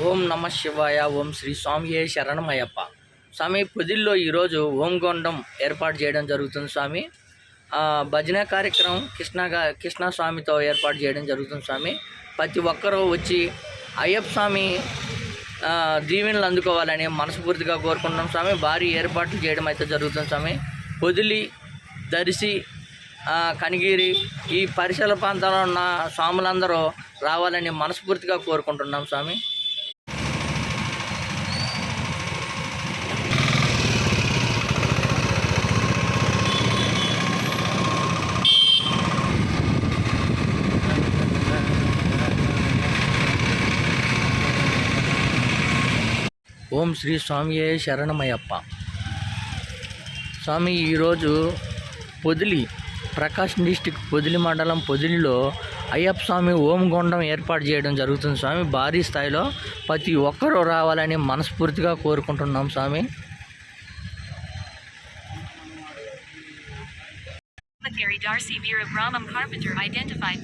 ఓం నమ శివాయ ఓం శ్రీ స్వామియే శరణమయ్యప్ప. స్వామి పొదిల్లో ఈరోజు ఓంగొండం ఏర్పాటు చేయడం జరుగుతుంది స్వామి. భజన కార్యక్రమం కృష్ణ కృష్ణ స్వామితో ఏర్పాటు చేయడం జరుగుతుంది స్వామి. ప్రతి ఒక్కరూ వచ్చి అయ్యప్ప స్వామి దీవెనలు అందుకోవాలని మనస్ఫూర్తిగా కోరుకుంటున్నాం స్వామి. భారీ ఏర్పాట్లు చేయడం అయితే జరుగుతుంది స్వామి. పొదిలి దరిసి కనిగిరి ఈ పరిసర ప్రాంతాల్లో ఉన్న స్వాములందరూ రావాలని మనస్ఫూర్తిగా కోరుకుంటున్నాం స్వామి. ఓం శ్రీ స్వామియే శరణమయ్యప్ప. స్వామి ఈరోజు పొదిలి ప్రకాశం డిస్టిక్ పొదిలి మండలం పొదిలిలో అయ్యప్ప స్వామి ఓంగొండం ఏర్పాటు చేయడం జరుగుతుంది స్వామి. భారీ స్థాయిలో ప్రతి ఒక్కరూ రావాలని మనస్ఫూర్తిగా కోరుకుంటున్నాం స్వామి. Gary Darcy Vera Brahmam Carpenter identified.